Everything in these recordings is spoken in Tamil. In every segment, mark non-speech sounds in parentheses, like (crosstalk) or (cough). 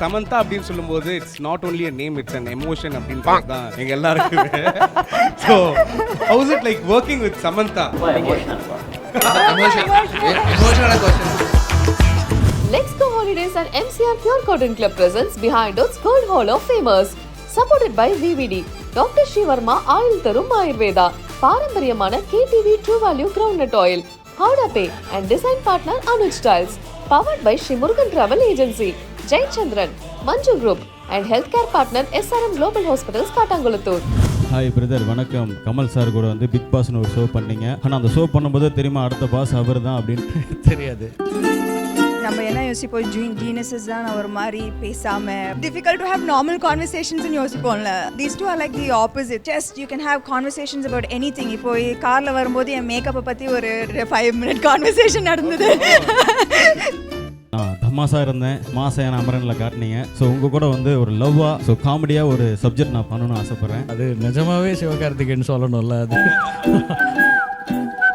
சமந்தா அப்படின்னு சொல்லும்போது it's not only a name it's an emotion அப்படின்றது தான் எங்க எல்லாருக்குமே so how's it like working with Samantha Let's Go Holidays and MCR Pure Cotton Club presents Behind Us Gold Hall of Famers. Supported by VVD, Dr. Shivarma oil தரும் ஆயுர்வேதா பாரம்பரியமான KTV True Value Groundnut Oil, Howda Pay and Design Partner Anuj Styles. Powered by Shri Murugan Travel Agency, Jai Chandran, Manju Group and Healthcare Partner SRM Global Hospitals, Katangulattur. Hi brother வணக்கம். கமல் சார் கூட வந்து பிக் பாஸ்னு ஒரு ஷோ பண்ணீங்க. ஆனால் அந்த ஷோ பண்ணும்போது தெரியுமா அடுத்த பாஸ் அவர் தான் அப்படின்னு? (laughs) தெரியாது. நம்ம என்ன யோசிப்போம்? ஜூன் ஜீனஸஸ் தான் ஒரு மாதிரி பேசாம difficult to have normal conversations யோசிப்போம்ல. These two are like the opposite just you can have conversations about anything இப்போ காரில் வரும்போது என் மேக்கப்பை பற்றி ஒரு ஃபைவ் மினிட் கான்வர்சேஷன் நடந்தது. நான் தமாசா இருந்தேன். மாசம் என் அமரனில் காட்டினீங்க. ஸோ உங்கள் கூட வந்து ஒரு லவ்வாக ஸோ காமெடியாக ஒரு சப்ஜெக்ட் நான் பண்ணணும்னு ஆசைப்பட்றேன். அது நிஜமாவே சிவகார்த்திகேயன் சொல்லணும்ல அது.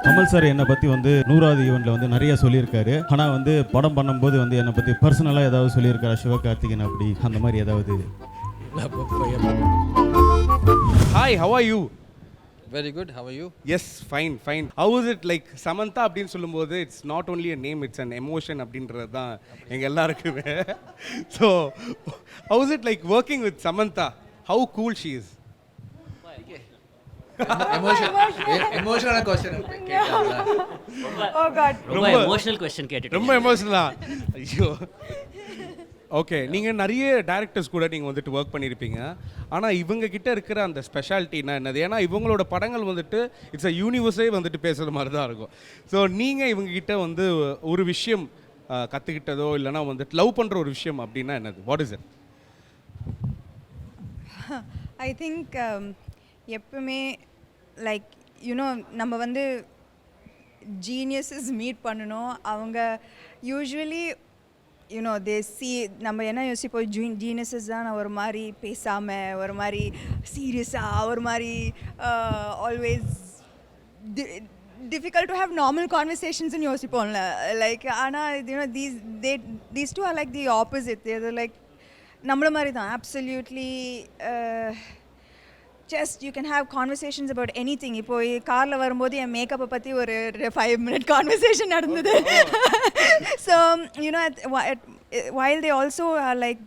கமல் சார் என்னை பற்றி வந்து நூறாவது ஈவெண்ட்டில் வந்து நிறைய சொல்லியிருக்காரு. ஆனால் வந்து படம் பண்ணும்போது வந்து என்னை பற்றி பர்சனலாக ஏதாவது சொல்லியிருக்காரா சிவகார்த்திகேயன் அப்படி? அந்த மாதிரி ஏதாவது. Hi how are you very good how you yes fine fine how's it like Samantha அப்படின்னு சொல்லும்போது it's not only a name it's an emotion அப்படின்றது தான் எங்க எல்லாருக்குமே. So how's it like working with Samantha how cool she is emotion emotional question ரொம்ப எமோஷனல் கொஸ்டின் கேட்டுட்டு ரொம்ப எமோஷனலா ஐயோ. ஓகே நீங்கள் நிறைய டேரக்டர்ஸ் கூட நீங்கள் வந்துட்டு ஒர்க் பண்ணியிருப்பீங்க ஆனால் இவங்க கிட்ட இருக்கிற அந்த ஸ்பெஷாலிட்டினா என்னது? ஏன்னா இவங்களோட படங்கள் வந்துட்டு இட்ஸ் அ யூனிவர்ஸே வந்துட்டு பேசுகிற மாதிரி தான் இருக்கும். ஸோ நீங்கள் இவங்க கிட்ட வந்து ஒரு விஷயம் அஹ், கத்துக்கிட்டதோ இல்லைன்னா வந்துட்டு லவ் பண்ணுற ஒரு விஷயம் அப்படின்னா என்னது? What is it I think எப்பவுமே லைக் யூனோ நம்ம வந்து ஜீனியஸஸ் மீட் பண்ணணும். அவங்க யூஸ்வலி யூனோ தே சி நம்ம என்ன யோசிப்போம்? ஜீன் ஜீனஸஸ் தான் ஒரு மாதிரி பேசாமல் ஒரு மாதிரி சீரியஸாக ஒரு மாதிரி always difficult to have normal கான்வர்சேஷன்ஸ்னு யோசிப்போம்ல. லைக் ஆனால் you know these they these two are like the opposite இது லைக் நம்மள மாதிரி தான். Absolutely just you can have conversations about anything இப்போ காரில் வரும்போது என் மேக்கப்பை பற்றி ஒரு ஃபைவ் மினிட் கான்வர்சேஷன் நடந்தது so you know while they also are like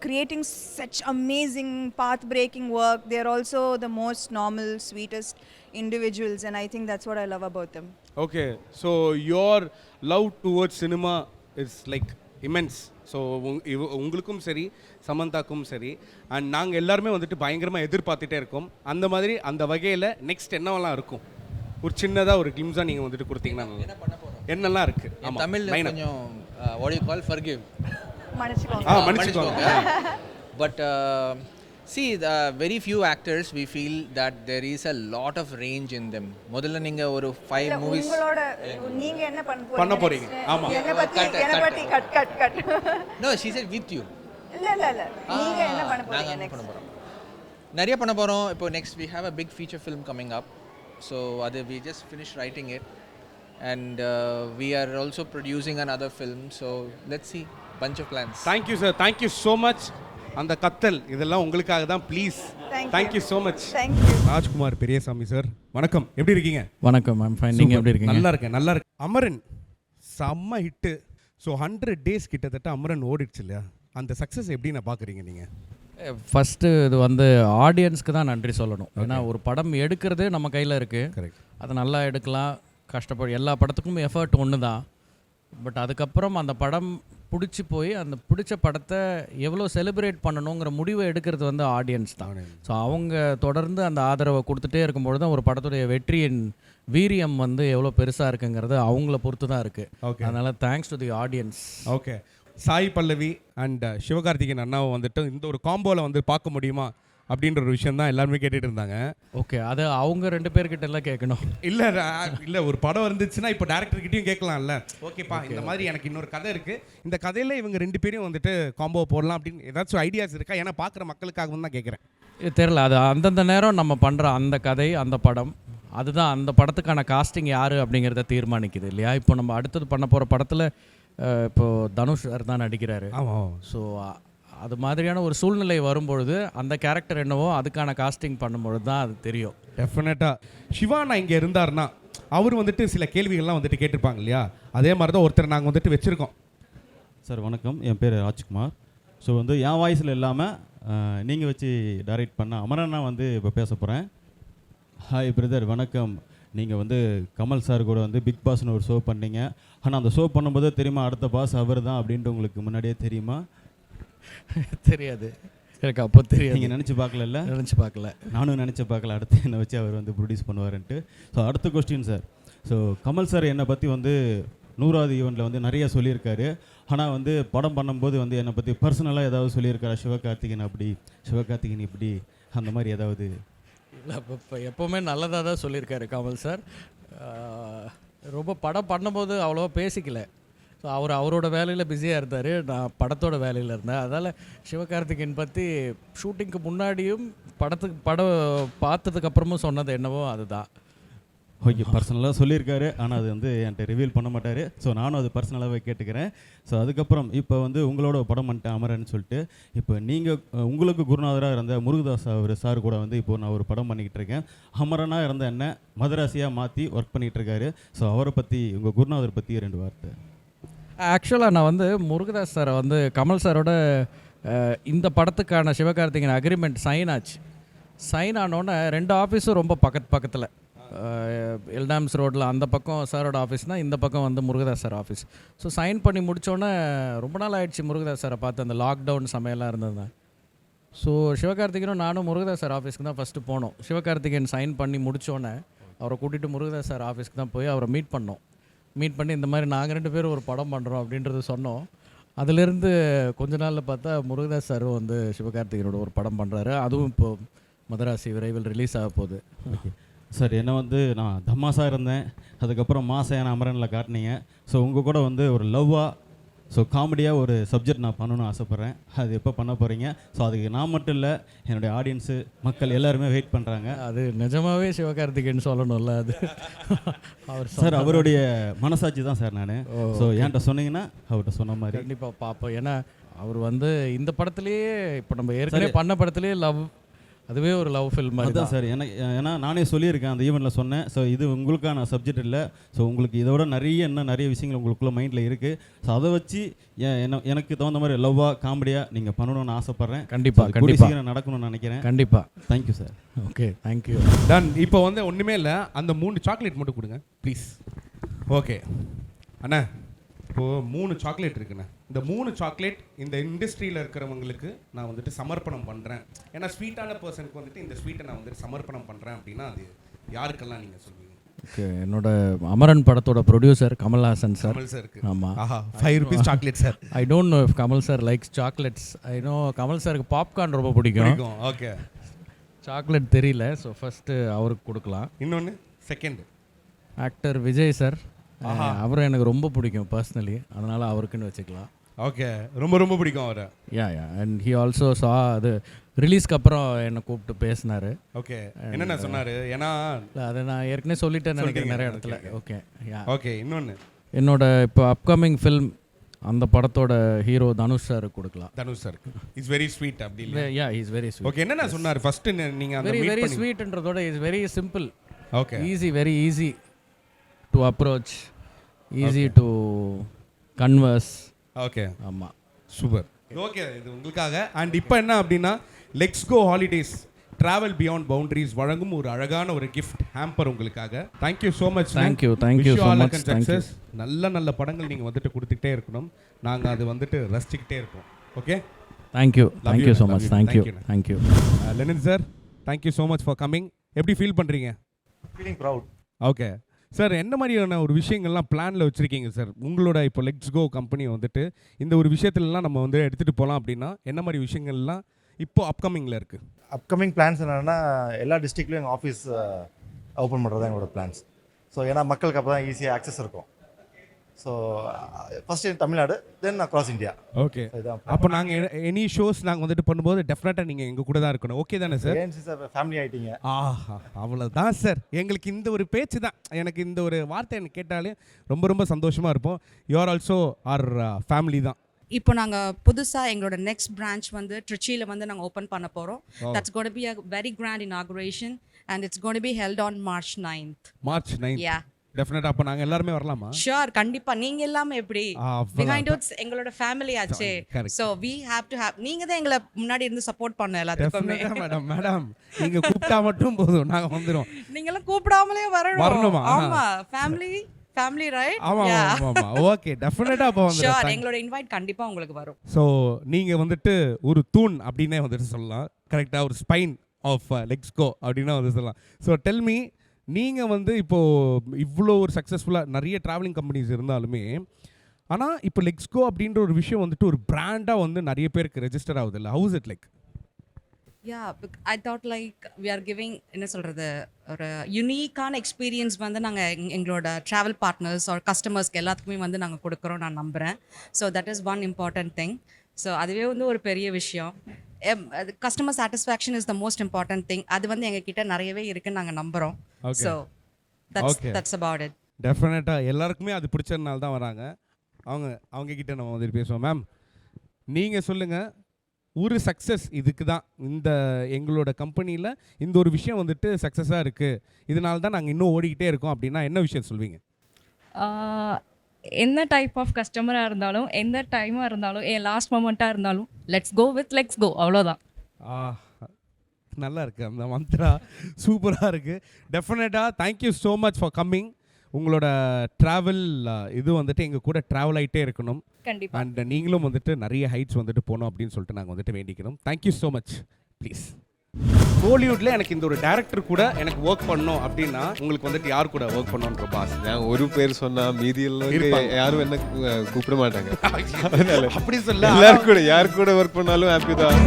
creating such amazing path breaking work they're also the most normal sweetest individuals and i think that's what i love about them okay so your love towards cinema is like immense So உங்களுக்கும் சரி சமந்தாக்கும் சரி அண்ட் நாங்கள் எல்லாருமே வந்துட்டு பயங்கரமாக எதிர்பார்த்துட்டே இருக்கோம். அந்த மாதிரி அந்த வகையில் நெக்ஸ்ட் என்னவெல்லாம் இருக்கும்? ஒரு சின்னதாக ஒரு கிளிம்ஸாக நீங்கள் வந்துட்டு கொடுத்தீங்கன்னா என்னெல்லாம் இருக்குது ஆமாம் தமிழ்ல கொஞ்சம் வாட் யூ கால் ஃபர்கிவ் மன்னிச்சுக்கோங்க. ஆ மன்னிச்சுக்கோங்க. But (laughs) see the very few actors we feel that there is a lot of range in them முதல்ல நீங்கள் ஒரு ஃபைவ் மூவிஸ் உங்களோட நீங்க என்ன பண்ண பண்ண போறீங்க. ஆமா. என்ன பத்தி என்ன பத்தி cut cut cut no she said with you இல்ல இல்ல இல்ல. நீங்க என்ன பண்ண போறீங்க நாங்கள் next? பண்ண போகிறோம் நிறைய பண்ண போகிறோம் இப்போ next we have a big feature film coming up so அது we just finish writing it and we are also producing another film so let see bunch of plans thank you sir thank you so much அந்த கத்தல் இதெல்லாம் உங்களுக்காக தான். Please. Thank you so much. Rajkumar Periyasamy sir வணக்கம். எப்படி இருக்கீங்க? வணக்கம் மேம் ஃபைன் நீங்கள் எப்படி இருக்கீங்க? நல்லா இருக்கேன் நல்லா இருக்கு அமரன் செம்ம ஹிட்டு ஸோ ஹண்ட்ரட் டேஸ் கிட்டத்தட்ட அமரன் ஓடிடுச்சு இல்லையா? அந்த சக்ஸஸ் எப்படி நான் பார்க்குறீங்க நீங்கள் ஃபஸ்ட்டு இது வந்து ஆடியன்ஸ்க்கு தான் நன்றி சொல்லணும். ஏன்னா ஒரு படம் எடுக்கிறது நம்ம கையில் இருக்குது கரெக்ட் அதை நல்லா எடுக்கலாம். கஷ்டப்படு எல்லா படத்துக்கும் எஃபர்ட் ஒன்று தான் பட் அதுக்கப்புறம் அந்த படம் பிடிச்சி போய் அந்த பிடிச்ச படத்தை எவ்வளோ செலிப்ரேட் பண்ணணுங்கிற முடிவை எடுக்கிறது வந்து ஆடியன்ஸ் தான். ஸோ அவங்க தொடர்ந்து அந்த ஆதரவை கொடுத்துட்டே இருக்கும்பொழுது தான் ஒரு படத்துடைய வெற்றியின் வீரியம் வந்து எவ்வளோ பெருசாக இருக்குங்கிறது அவங்கள பொறுத்து தான் இருக்குது Okay. அதனால் thanks to the audience okay Sai Pallavi and Sivakarthikeyan அண்ணாவை வந்துட்டு இந்த ஒரு காம்போவில் வந்து பார்க்க முடியுமா? அப்படின்ற ஒரு விஷயம் தான் எல்லாருமே கேட்டுட்டு இருந்தாங்க. ஓகே அது அவங்க ரெண்டு பேர்கிட்ட எல்லாம் கேட்கணும். இல்லை இல்லை ஒரு படம் இருந்துச்சுன்னா இப்போ டேரக்டர் கிட்டயும் கேட்கலாம்ல. ஓகேப்பா இந்த மாதிரி எனக்கு இன்னொரு கதை இருக்கு. இந்த கதையில இவங்க ரெண்டு பேரையும் வந்துட்டு காம்போ போடலாம் அப்படின்னு ஏதாச்சும் ஐடியாஸ் இருக்கா? ஏன்னா பார்க்குற மக்களுக்காகவும் தான் கேட்குறேன். தெரில அது அந்தந்த நேரம் நம்ம பண்ணுற அந்த கதை அந்த படம் அதுதான் அந்த படத்துக்கான காஸ்டிங் யார் அப்படிங்கிறத தீர்மானிக்குது இல்லையா? இப்போ நம்ம அடுத்தது பண்ண போகிற படத்தில் இப்போ தனுஷ் சார் தான் நடிக்கிறாரு. ஆமாம் ஸோ அது மாதிரியான ஒரு சூழ்நிலை வரும்பொழுது அந்த கேரக்டர் என்னவோ அதுக்கான காஸ்டிங் பண்ணும்பொழுது தான் அது தெரியும். டெஃபினட்டாக சிவா நான் இங்கே இருந்தாருன்னா அவர் வந்துட்டு சில கேள்விகள்லாம் வந்துட்டு கேட்டிருப்பாங்க இல்லையா? அதே மாதிரி தான் ஒருத்தர் நாங்கள் வந்துட்டு வச்சுருக்கோம். சார் வணக்கம். என் பேர் ராஜ்குமார். ஸோ வந்து என் வாய்ஸில் இல்லாமல் நீங்கள் வச்சு டைரக்ட் பண்ண அமரண்ணா வந்து இப்போ பேச போகிறேன் ஹாய் பிரதர் வணக்கம். நீங்கள் வந்து கமல் சார் கூட வந்து பிக் பாஸ்னு ஒரு ஷோ பண்ணீங்க. ஆனால் அந்த ஷோ பண்ணும்போது தெரியுமா அடுத்த பாஸ் அவர் தான் அப்படின்ட்டு உங்களுக்கு முன்னாடியே தெரியுமா? தெரியாது. எனக்கு அப்போ தெரியாது. நீங்கள் நினச்சி பார்க்கல நினச்சி பார்க்கல. நானும் நினச்சி பார்க்கல. அடுத்து என்னை வச்சு அவர் வந்து ப்ரொடியூஸ் பண்ணுவாருன்ட்டு. ஸோ அடுத்த question sir so Kamal sir என்னை பற்றி வந்து நூறாவது ஈவெண்ட்டில் வந்து நிறைய சொல்லியிருக்காரு. ஆனால் வந்து படம் பண்ணும்போது வந்து என்னை பற்றி பர்சனலாக ஏதாவது சொல்லியிருக்காரா? சிவகார்த்திகேயன் அப்படி சிவகார்த்திகேயன் இப்படி அந்த மாதிரி ஏதாவது? இல்லை இப்போ இப்போ எப்போவுமே நல்லதாக தான் சொல்லியிருக்காரு கமல் சார் ரொம்ப படம் பண்ணும்போது அவ்வளோவா பேசிக்கல. ஸோ அவர் அவரோட வேலையில் பிஸியாக இருந்தார். நான் படத்தோட வேலையில் இருந்தேன். அதனால் சிவகார்த்திகேயன் பற்றி ஷூட்டிங்க்கு முன்னாடியும் படத்துக்கு படம் பார்த்ததுக்கு அப்புறமும் சொன்னது என்னவோ அதுதான். ஓகே பர்சனலாக சொல்லியிருக்காரு. ஆனால் அது வந்து என்கிட்ட ரிவீல் பண்ண மாட்டார். ஸோ நானும் அது பர்சனலாகவே கேட்டுக்கிறேன். ஸோ அதுக்கப்புறம் இப்போ வந்து உங்களோட படம் பண்ணிட்டேன் அமரன்னு சொல்லிட்டு இப்போ நீங்கள் உங்களுக்கு குருநாதராக இருந்த முருகதாஸ் அவர் சார் கூட வந்து இப்போ நான் ஒரு படம் பண்ணிக்கிட்டு இருக்கேன். அமரனாக இருந்த என்ன? மதராசியாக மாற்றி ஒர்க் பண்ணிகிட்டு இருக்காரு. ஸோ அவரை பற்றி உங்கள் குருநாதர் பற்றி ரெண்டு வார்த்தை. ஆக்சுவலாக நான் வந்து முருகதாஸ் சாரை வந்து கமல் சாரோட இந்த படத்துக்கான சிவகார்த்திகேயன் அக்ரிமெண்ட் சைன் ஆச்சு. சைன் ஆனோடனே ரெண்டு ஆஃபீஸும் ரொம்ப பக்கத்து பக்கத்தில். எல்டாம்ஸ் ரோட்டில் அந்த பக்கம் சாரோட ஆஃபீஸ்னால் இந்த பக்கம் வந்து Murugadoss sir office so sign பண்ணி முடித்தோன்னே ரொம்ப நாள் ஆயிடுச்சு முருகதாஸ் சாரை பார்த்து அந்த லாக்டவுன் சமையலாம் இருந்தது ஸோ சிவகார்த்திகனும் நானும் முருகதாஸ் சார் ஆஃபீஸ்க்கு தான் ஃபஸ்ட்டு போனோம். சிவகார்த்திகேயன் சைன் பண்ணி முடித்தோன்னே அவரை கூட்டிகிட்டு முருகதாஸ் சார் ஆஃபீஸ்க்கு தான் போய் அவரை மீட் பண்ணோம். மீட் பண்ணி இந்த மாதிரி நாங்கள் ரெண்டு பேரும் ஒரு படம் பண்ணுறோம் அப்படின்றது சொன்னோம். அதுலேருந்து கொஞ்ச நாளில் பார்த்தா முருகதாஸ் சார் வந்து சிவகார்த்திகனோட ஒரு படம் பண்ணுறாரு அதுவும் இப்போ மதராசி விரைவில் ரிலீஸ் ஆக போகுது. சார் என்ன வந்து நான் தம்மாசாக இருந்தேன். அதுக்கப்புறம் மாசையான அமரனில் காட்டினீங்க. ஸோ உங்கள் கூட வந்து ஒரு லவ்வாக ஸோ காமெடியாக ஒரு சப்ஜெக்ட் நான் பண்ணணும்னு ஆசைப்பட்றேன். அது எப்போ பண்ண போகிறீங்க ஸோ அதுக்கு நான் மட்டும் இல்லை என்னுடைய ஆடியன்ஸு மக்கள் எல்லாருமே வெயிட் பண்ணுறாங்க அது நிஜமாவே சிவகார்த்திகேயன் சொல்லணும்ல அது. அவர் சார் அவருடைய மனசாட்சி தான் சார் நான். ஸோ என்கிட்ட சொன்னீங்கன்னா அவர்கிட்ட சொன்ன மாதிரி. கண்டிப்பாக பார்ப்போம் ஏன்னா அவர் வந்து இந்த படத்துலேயே இப்போ நம்ம ஏற்கனவே பண்ண படத்துலேயே லவ் அதுவே ஒரு லவ் ஃபில்ம் மாதிரி தான். சார். எனக்கு ஏன்னா நானே சொல்லியிருக்கேன் அந்த ஈவெண்ட்டில் சொன்னேன். ஸோ இது உங்களுக்கான சப்ஜெக்ட் இல்லை. ஸோ உங்களுக்கு இதோட நிறைய இன்னும் நிறைய விஷயங்கள் உங்களுக்குள்ள மைண்டில் இருக்குது ஸோ அதை வச்சு என்ன எனக்கு தகுந்த மாதிரி லவ்வாக காமெடியாக நீங்கள் பண்ணணும்னு ஆசைப்பட்றேன். கண்டிப்பா, So, அது கூடிய கண்டிப்பா. சீக்கிரம் நடக்கணும்னு நினைக்கிறேன். கண்டிப்பாக thank you sir okay thank you done இப்போ வந்து ஒன்றுமே இல்லை. அந்த மூணு சாக்லேட் மட்டும் கொடுங்க ப்ளீஸ் ஓகே அண்ணா இப்போது மூணு சாக்லேட் இருக்குண்ணே. இந்த மூணு சாக்லேட் இந்த இண்டஸ்ட்ரியில் இருக்கிறவங்களுக்கு நான் வந்துட்டு சமர்ப்பணம் பண்ணுறேன் ஏன்னா ஸ்வீட்டான பர்சனுக்கு வந்துட்டு இந்த ஸ்வீட்டை நான் வந்துட்டு சமர்ப்பணம் பண்ணுறேன் அப்படின்னா அது யாருக்கெல்லாம் நீங்கள் சொல்வீங்க? ஓகே என்னோட அமரன் படத்தோட ப்ரொடியூசர் கமல்ஹாசன் சார். ஆமாம் five rupees chocolate sir I don't know if Kamal sir likes chocolates I know Kamal சாருக்கு பாப்கார்ன் ரொம்ப பிடிக்கும். பிடிக்கும் ஓகே சாக்லேட் தெரியல ஸோ ஃபஸ்ட்டு அவருக்கு கொடுக்கலாம். இன்னொன்று செகண்ட் ஆக்டர் விஜய் சார் அவரை எனக்கு ரொம்ப பிடிக்கும் பர்சனலி அதனால் அவருக்குன்னு வச்சுக்கலாம். ஓகே ரொம்ப ரொம்ப பிடிக்கும் அவரை. Yeah yeah and he also saw அது ரிலீஸ்க்கு அப்புறம் என்னை கூப்பிட்டு பேசினார். ஓகே என்னென்ன சொன்னார்? ஏன்னா அதை நான் ஏற்கனவே சொல்லிட்டேன்னு நினைக்கிறேன் நிறைய இடத்துல. ஓகே யா ஓகே இன்னொன்று என்னோட இப்போ அப்கமிங் ஃபில்ம் அந்த படத்தோட ஹீரோ தனுஷ் சார் கொடுக்கலாம். Dhanush sir is very sweet அப்படி இல்லை yeah is very sweet okay என்னென்ன சொன்னார்? ஃபர்ஸ்ட் நீங்க அந்த very very ஸ்வீட்ன்றதோட is very simple okay easy very easy to approach easy to converse okay ஆமாம் சூப்பர் ஓகே இது உங்களுக்காக. அண்ட் இப்போ என்ன அப்படின்னா let's go holidays travel beyond boundaries வழங்கும் ஒரு அழகான ஒரு கிஃப்ட் ஹேம்பர் உங்களுக்காக. Thank you so much Thank you, thank you so much, thank you. நல்ல நல்ல படங்கள் நீங்கள் வந்துட்டு கொடுத்துக்கிட்டே இருக்கணும். நாங்கள் அது வந்துட்டு ரசிச்சுக்கிட்டே இருப்போம். Okay thank you thank you you, so much you. Thank you Thank you. Thank you Lenin sir thank you so much for coming எப்படி ஃபீல் பண்ணுறீங்க ஃபீலிங் ப்ரவுட் ஓகே சார் என்ன மாதிரியான ஒரு விஷயங்கள்லாம் பிளானில் வச்சுருக்கீங்க சார்? உங்களோட இப்போ லெட்ஸ் கோ கம்பெனி வந்துட்டு இந்த ஒரு விஷயத்துலலாம் நம்ம வந்து எடுத்துகிட்டு போகலாம் அப்படின்னா என்ன மாதிரி விஷயங்கள்லாம் இப்போ அப்கமிங்கில் இருக்குது அப்கமிங் பிளான்ஸ் என்னென்னா எல்லா டிஸ்ட்ரிக்ட்லையும் எங்கள் ஆஃபீஸ் ஓப்பன் பண்ணுறது தான் எங்களோட பிளான்ஸ் ஸோ ஏன்னா மக்களுக்கு அப்போ தான் ஈஸியாக ஆக்சஸ் இருக்கும். So first Tamil Nadu then across India okay அப்போ நாங்கள் எனி ஷோஸ் நாங்கள் வந்துட்டு பண்ணும்போது டெஃபினட்டாக நீங்கள் எங்கள் கூட தான் இருக்கணும். ஓகே தானே சார் ஏஎன்சி சார் ஃபேமிலி ஆகிட்டீங்க ஆஹா அவ்வளோதான் சார் எங்களுக்கு இந்த ஒரு பேச்சு தான். எனக்கு இந்த ஒரு வார்த்தை எனக்கு கேட்டாலே ரொம்ப ரொம்ப சந்தோஷமாக இருப்போம். யூஆர் ஆல்சோ ஆர் ஃபேமிலி தான். இப்போ நாங்கள் புதுசாக எங்களோட நெக்ஸ்ட் பிரான்ச் வந்து ட்ரிச்சியில் வந்து நாங்கள் ஓப்பன் பண்ண போகிறோம் that's got be a very grand inauguration and it's got be held on March ninth March nine yeah டெஃபினட்டாக அப்போ நாங்கள் எல்லாருமே வரலாமா? ஷுர் கண்டிப்பா. நீங்க எல்லாமே எப்படி. பிஹைண்ட் உட்ஸ் எங்களோட ஃபேமிலி ஆச்சே. So we have to have நீங்க தான் எங்களை முன்னாடி இருந்து சப்போர்ட் பண்ண எல்லாத்துக்குமே. மேடம் மேடம் நீங்கள் கூப்பிட்டா மட்டும் போதும் நாங்கள் வந்துடும் நீங்க எல்லாம் கூப்பிடாமலே வரணும். வரணுமா? ஆமா ஃபேமிலி ஃபேமிலி ரைட் ஆமாம் ஆமாம் ஓகே டெஃபினட்டாக அப்போ ஷுர் வந்துடும் எங்களோட இன்வைட் கண்டிப்பா உங்களுக்கு வரும். ஸோ நீங்கள் வந்துட்டு ஒரு தூண் அப்படின்னே வந்துட்டு சொல்லலாம். கரெக்டாக ஒரு ஸ்பைன் ஆஃப் லெக்ஸ் கோ அப்படின்னா வந்து சொல்லலாம். ஸோ டெல் மீ நீங்கள் வந்து இப்போது இவ்வளோ ஒரு சக்ஸஸ்ஃபுல்லாக நிறைய ட்ராவலிங் கம்பெனிஸ் இருந்தாலுமே ஆனால் இப்போ லெக்ஸ்கோ அப்படின்ற ஒரு விஷயம் வந்துட்டு ஒரு பிராண்டாக வந்து நிறைய பேருக்கு ரெஜிஸ்டர் ஆகுது இல்லை how's it like yeah I thought like we are giving என்ன சொல்கிறது ஒரு யுனீக்கான எக்ஸ்பீரியன்ஸ் வந்து நாங்கள் எங்களோட ட்ராவல் பார்ட்னர்ஸ் ஆர் கஸ்டமர்ஸ்க்கு எல்லாத்துக்குமே வந்து நாங்கள் கொடுக்குறோம் நான் நம்புகிறேன் so that is one important thing so அதுவே வந்து ஒரு பெரிய விஷயம். Customer satisfaction is the most important thing அது வந்து எங்ககிட்ட நிறையவே இருக்குன்னு நாங்கள் நம்புகிறோம். So that's. That's about it டெஃபினட்டாக எல்லாருக்குமே அது பிடிச்சதுனால தான் வராங்க. அவங்க அவங்க கிட்ட நம்ம வந்துட்டு பேசுவோம். மேம் நீங்கள் சொல்லுங்கள் ஒரு சக்ஸஸ் இதுக்கு தான். இந்த எங்களோட கம்பெனியில் இந்த ஒரு விஷயம் வந்துட்டு சக்ஸஸாக இருக்குது இதனால தான் நாங்கள் இன்னும் ஓடிக்கிட்டே இருக்கோம் அப்படின்னா என்ன விஷயம் சொல்வீங்க? என்ன டைப் ஆஃப் கஸ்டமராக இருந்தாலும் எந்த டைமாக இருந்தாலும் என் லாஸ்ட் மொமெண்ட்டாக இருந்தாலும் let's go with let's go அவ்வளோதான் நல்லா இருக்குது அந்த மந்த்ரா. சூப்பராக இருக்குது டெஃபினட்டாக thank you so much for coming உங்களோட ட்ராவல் இது வந்துட்டு எங்கள் கூட ட்ராவல் ஆகிட்டே இருக்கணும். கண்டிப்பாக அண்ட் நீங்களும் வந்துட்டு நிறைய ஹைட்ஸ் வந்துட்டு போகணும் அப்படின்னு சொல்லிட்டு நாங்கள் வந்துட்டு வேண்டிக்கிறோம். Thank you so much please கோலிவுட்ல எனக்கு இந்த ஒரு டேரக்டர் கூட எனக்கு ஒர்க் பண்ணணும் அப்படின்னா உங்களுக்கு வந்துட்டு யார் கூட ஒர்க் பண்ணணுன்ற பாஸ் நான் ஒரு பேர் சொன்னா மீதி எல்லாம் இருப்பாங்க. யாரும் என்ன கூப்பிட மாட்டாங்க (laughs) அப்படி சொல்ல எல்லாரும் கூட யார் கூட ஒர்க் பண்ணாலும் ஹாப்பி தான்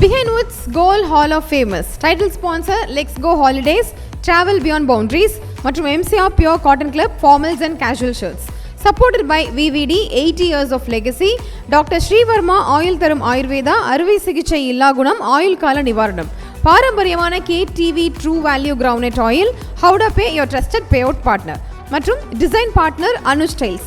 Behind Woods Gold Hall of Famous. Title sponsor Lex Go Holidays, Travel Beyond Boundaries மற்றும் MCR Pure Cotton Club Formals and Casual Shirts. Supported by VVD eighty years of legacy doctor Shrivarma oil தரும் ஆயுர்வேதா அறுவை சிகிச்சை இல்லா குணம் ஆயுள் கால நிவாரணம். பாரம்பரியமான K TV true value groundnut oil ஹவுடா pay your trusted payout partner மற்றும் design partner Anu styles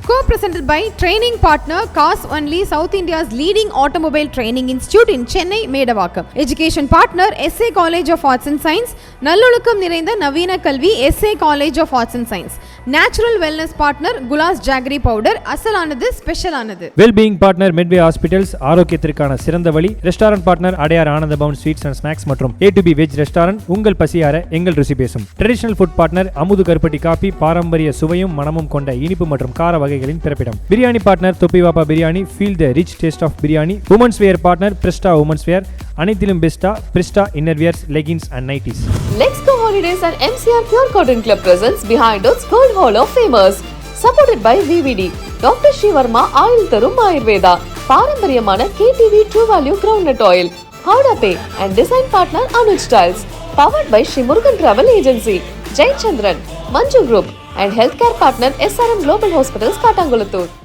Co-presented by training partner Cars Only South India's leading automobile training institute in Chennai, Medavakkam. Education partner SA College of Arts and Science, நல்லொழுக்கம் நிறைந்த நவீன கல்வி SA College of Arts and Science. Natural wellness partner குலாஸ் jaggery powder அசலானது ஸ்பெஷலானது வெல்பீயிங் பார்ட்னர் மெட்வே ஹாஸ்பிட்டல்ஸ் ஆரோக்கியத்திற்கான சிறந்த வழி restaurant partner Adyar Ananda Pawan sweets and snacks மற்றும் A to B veg restaurant உங்கள் பசியார எங்கள் ருசி பேசும். ட்ரெடிஷனல் ஃபுட் பார்ட்னர் அமுது கருப்பட்டி காப்பி பாரம்பரிய சுவையும் மனமும் கொண்ட இனிப்பு மற்றும் கார வகை வகைகளின் பிறப்பிடம் biryani partner Thoppi Vappa biryani feel the rich taste of biryani women's wear partner Brista women's wear அனைத்திலும் பெஸ்டா Brista inner wears leggings and nighties Let's Go Holidays and MCR Pure Cotton Club presents Behind Us Gold Hall of Famous. Supported by VVD, Dr. Shivarma oil தரும் ஆயுர்வேதா பாரம்பரியமான KTV True Value Groundnut Oil, Howda Pay and Design Partner Anuj Styles. Powered by Shri Murugan Travel Agency, Jai and healthcare partner SRM Global Hospitals, Katangulatur.